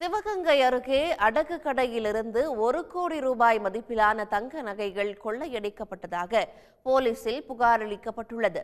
சிவகங்கை அருகே அடகு கடையிலிருந்து ஒரு கோடி ரூபாய் மதிப்பிலான தங்க நகைகள் கொள்ளையடிக்கப்பட்டதாக போலீசில் புகார் அளிக்கப்பட்டுள்ளது.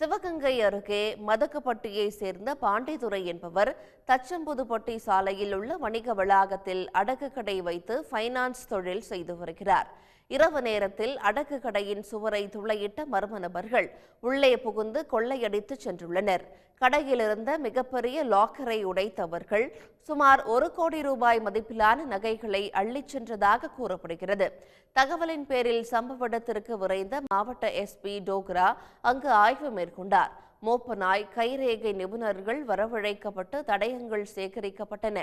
சிவகங்கை அருகே மதக்கப்பட்டியை சேர்ந்த பாண்டிதுரை என்பவர் தச்சம்புதுப்பட்டி சாலையில் உள்ள வணிக வளாகத்தில் அடக்கு கடை வைத்து ஃபைனான்ஸ் தொழில் செய்து வருகிறார். இரவு நேரத்தில் அடக்கு கடையின் சுவரை துளையிட்ட மர்ம நபர்கள் உள்ளே புகுந்து கொள்ளையடித்து சென்றுள்ளனர். கடையிலிருந்த மிகப்பெரிய லாக்கரை உடைத்தவர்கள் சுமார் ஒரு கோடி ரூபாய் மதிப்பிலான நகைகளை அள்ளிச் சென்றதாக கூறப்படுகிறது. தகவலின் பேரில் சம்பவ இடத்திற்கு விரைந்த மாவட்ட எஸ்பி டோக்ரா அங்கு ஆய்வு மேற்கொண்டார் மோப்பநாய் கைரேகை நிபுணர்கள் வரவழைக்கப்பட்டு தடயங்கள் சேகரிக்கப்பட்டன.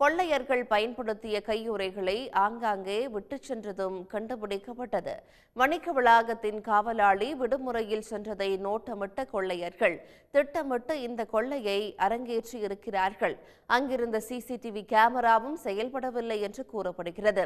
கொள்ளையர்கள் பயன்படுத்திய கையுறைகளை ஆங்காங்கே விட்டுச் சென்றதும் கண்டுபிடிக்கப்பட்டது. வணிக வளாகத்தின் காவலாளி விடுமுறையில் சென்றதை நோட்டமிட்ட கொள்ளையர்கள் திட்டமிட்டு இந்த கொள்ளையை அரங்கேற்றி இருக்கிறார்கள். அங்கிருந்த சிசிடிவி கேமராவும் செயல்படவில்லை என்று கூறப்படுகிறது.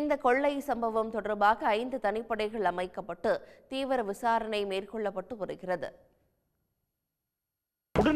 இந்த கொள்ளை சம்பவம் தொடர்பாக ஐந்து தனிப்படைகள் அமைக்கப்பட்டு தீவிர விசாரணை மேற்கொள்ளப்பட்டு வருகிறது.